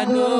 I know.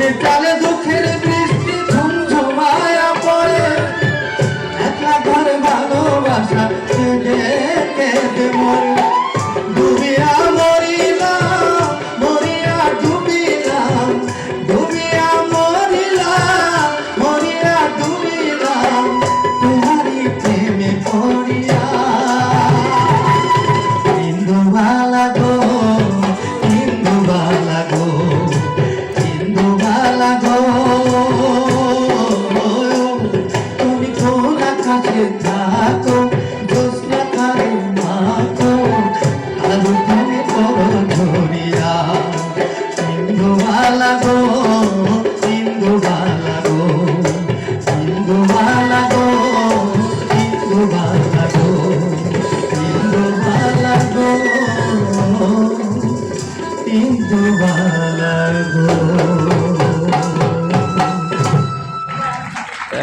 কালে কালে দুঃখের বৃষ্টি ঝুমঝুমায়া পড়ে। একলা ঘরে ভালোবাসা জেগে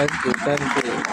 life differently